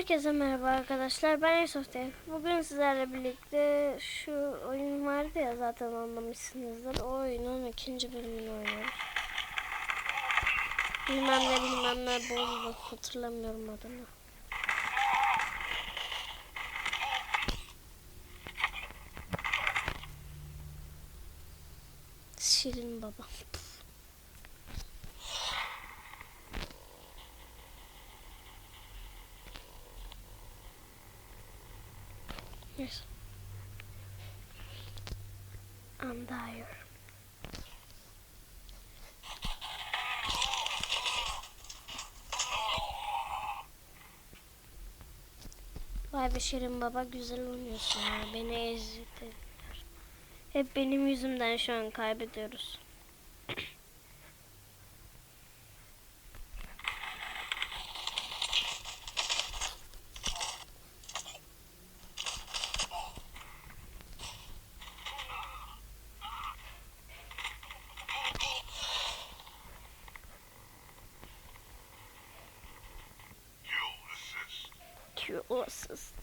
Herkese merhaba arkadaşlar. Ben Yusuf Tevfik. Bugün sizlerle birlikte şu oyun vardı ya zaten anlamışsınızdır. O oyunun ikinci bölümünü oynuyoruz. Bilmem ne bilmem ne bol hatırlamıyorum adını. Şirin Baba. I'm tired. Vay be Şirin baba güzel oynuyorsun ya. Beni ezdi. Hep benim yüzümden şu an kaybediyoruz. Q assist.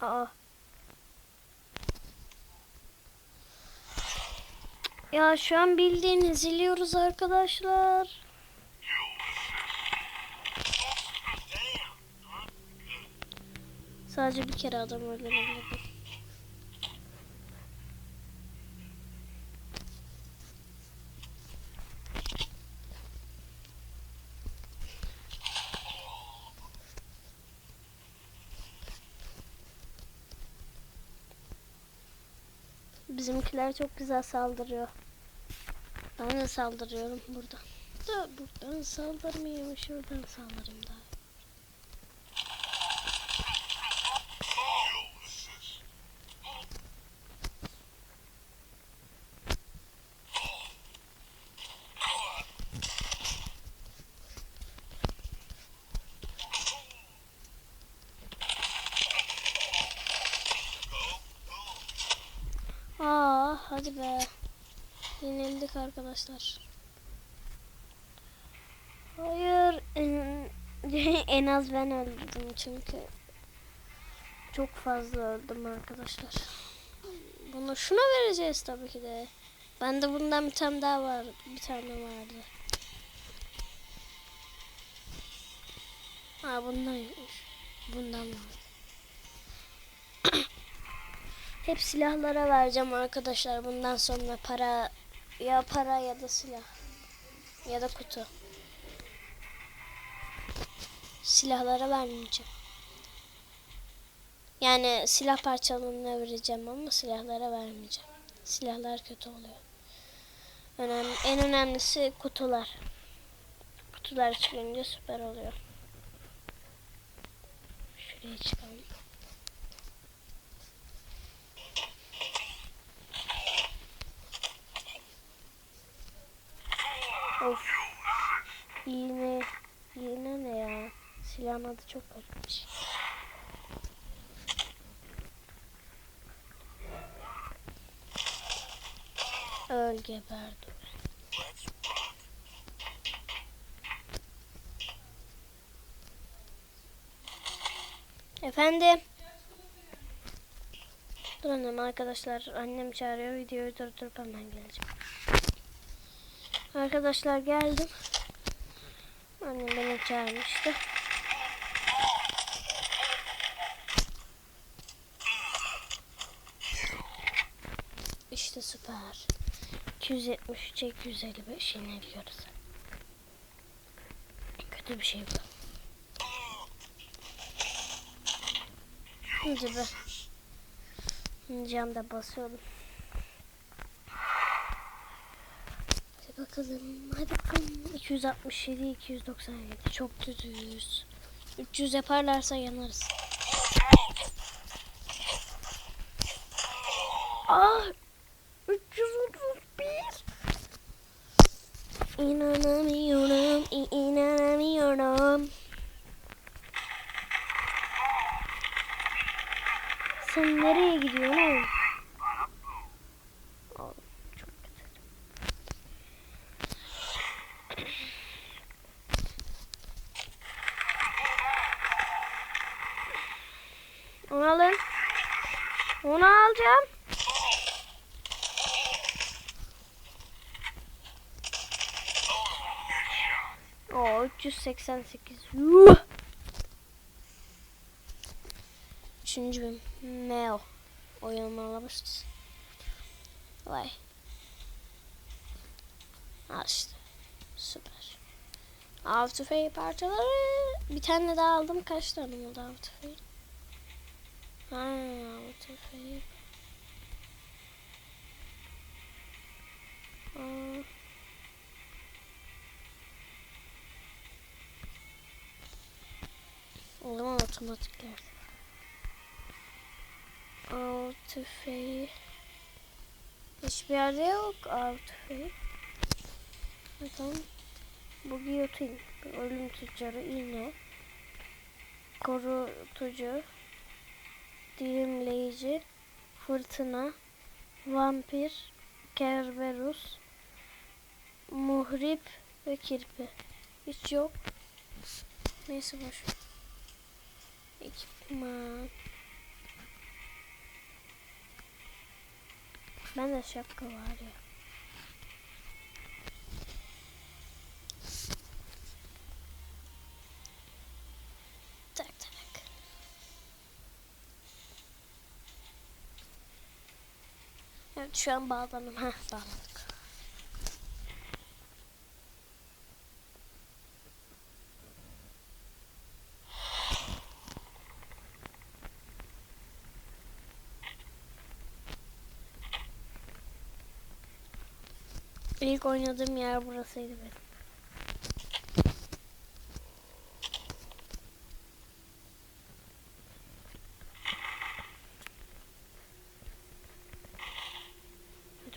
Aa. Ya şu an bildiğiniz izliyoruz arkadaşlar. Sadece bir kere adam öldürebildim. Bizimkiler çok güzel saldırıyor. Ben de saldırıyorum burada. Da buradan saldırmayayım, şuradan saldırayım daha. Be. Yenildik arkadaşlar. Hayır. En, en az ben öldüm çünkü. Çok fazla öldüm arkadaşlar. Bunu şuna vereceğiz tabii ki de. Bende bundan bir tane daha var. Bir tane vardı. Ha bundan yokmuş. Bundan var. Hep silahlara vereceğim arkadaşlar. Bundan sonra para ya para ya da silah ya da kutu. Silahlara vermeyeceğim. Yani silah parçalarına vereceğim ama silahlara vermeyeceğim. Silahlar kötü oluyor. Önemli, en önemlisi kutular. Kutular çıkınca süper oluyor. Şuraya çıkalım. Of. İğne. İğne ne ya? Silahın adı çok garipmiş. Öl geber dur. Efendim. Durun arkadaşlar. Annem çağırıyor. Videoyu durdurup hemen geleceğim. Arkadaşlar geldim. Annem beni çağırmıştı. İşte süper. 273'e 255 inebiliyoruz. Kötü bir şey bu. Hadi be. Cam da basıyorum. Hadi bakalım. Hadi bakalım. 267, 297. Çok düz. 300 yaparlarsa yanarız. Onu alın. Onu alacağım. O 388. Yuh! Üçüncü bölüm. Meo. Oynamamışız. Vay. Al. Süper. Av tüfeği parçaları. Bir tane daha aldım. Kaç tane oldu av tüfeği? Ha, av tüfeği. Aa. O zaman otomatik geldi. Av tüfeği. Hiçbir yerde yok av tüfeği. Bakalım. Bu giyotin. Ölüm tüccarı iğne. Korutucu. Dilimleyici. Fırtına. Vampir. Kerberus. Muhrip ve kirpi. Hiç yok. Neyse boş. Ekipman. Ben de şapka var ya. Evet şu an bağlandım. Heh bağladık. İlk oynadığım yer burasıydı benim.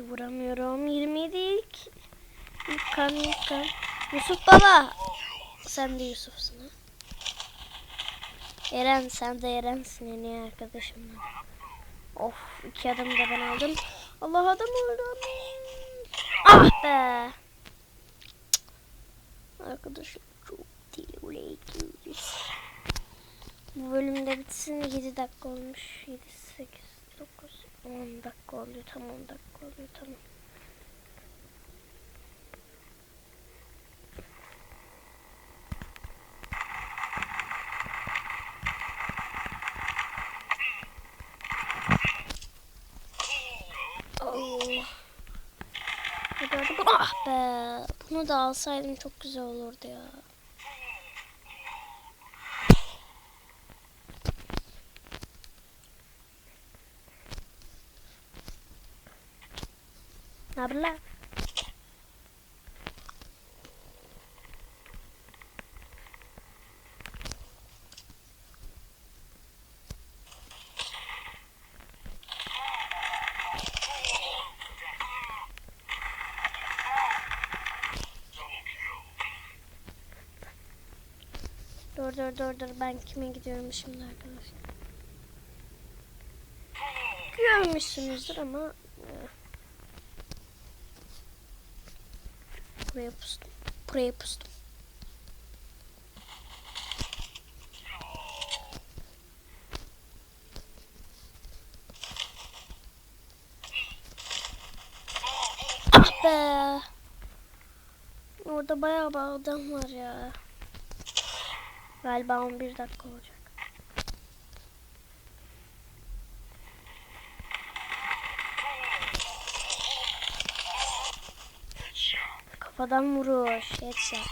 Vuramıyorum. 27 ilk. İlk kan ilk kan. Yusuf baba. Sen de Yusuf'sun ha. Eren sen de Eren'sin en iyi arkadaşım. Of iki adım da ben aldım. Allah adam öldü. Ah be. Arkadaşım çok tehlikeliyiz. Bu bölümde bitsin 7 dakika olmuş. 7, 8, 9, 10 dakika oluyor. Tam 10 dakika oluyor. Tamam. Oh. Ah be. Bunu da alsaydım çok güzel olurdu ya. Lan? Dur dur dur dur ben kime gidiyorum şimdi arkadaşlar. Görmüşsünüzdür ama e, buraya pustum. Buraya pustum. Ah be. Orada bayağı bir adam var ya. Galiba 11 dakika olacak. Kafadan vuruş. Headshot.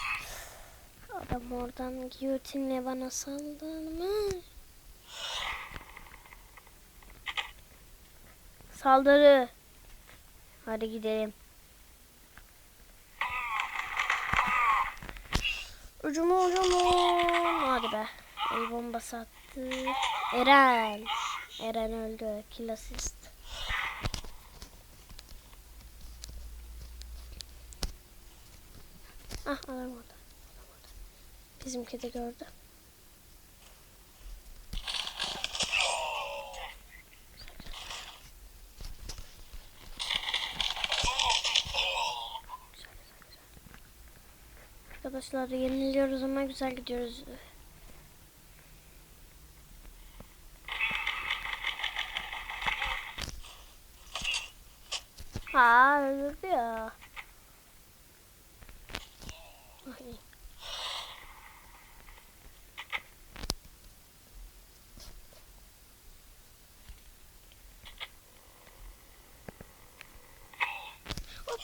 Adam oradan giyotinle bana saldın mı? Saldırı. Hadi gidelim. Ucumu ucumu. Hadi be. El bombası attı. Eren. Eren öldü. Kill assist. Hah adam orada. Adam orada. Bizimki de gördü. Arkadaşlar yeniliyoruz ama güzel gidiyoruz.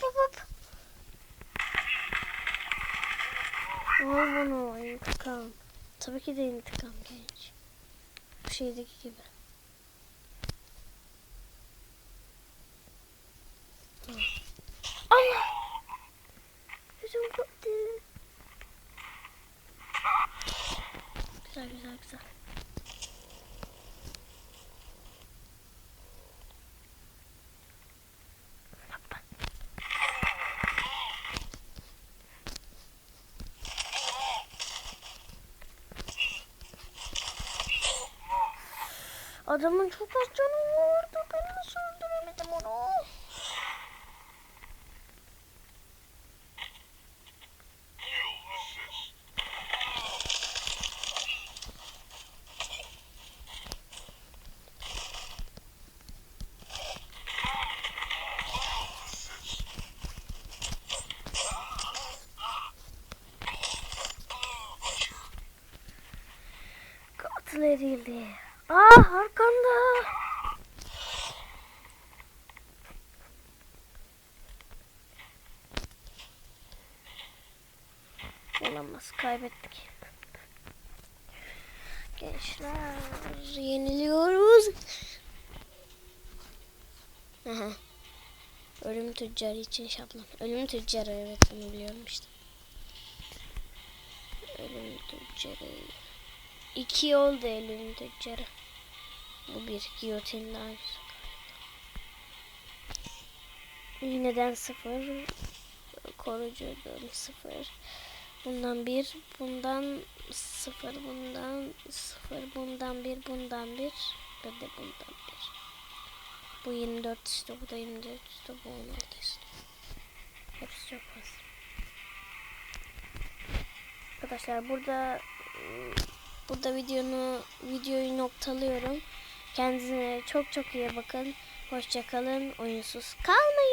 Hop hop. Al bunu intikam. Tabii ki de intikam genç. Bu şeydeki gibi. Hı. Allah! Yüzüm koptu. Güzel güzel güzel. Hoppa. Adamın çok az canı vardı. Ben nasıl öldüremedim onu? Katil edildi. Ah arkanda. Olamaz kaybettik. Gençler yeniliyoruz. Aha. Ölüm tüccarı için şablon. Ölüm tüccarı evet onu biliyorum işte. Ölüm tüccarı. İki oldu ölüm tüccarı. Bu bir giyotin daha. Yineden sıfır. Korucudan sıfır. Bundan bir, bundan sıfır, bundan sıfır, bundan bir, bundan bir ve de bundan bir. Bu 24 işte, bu da 24 işte, bu 16 işte. Hepsi çok fazla. Arkadaşlar burada burada videonu videoyu noktalıyorum. Kendinize çok çok iyi bakın. Hoşça kalın. Oyunsuz kalmayın.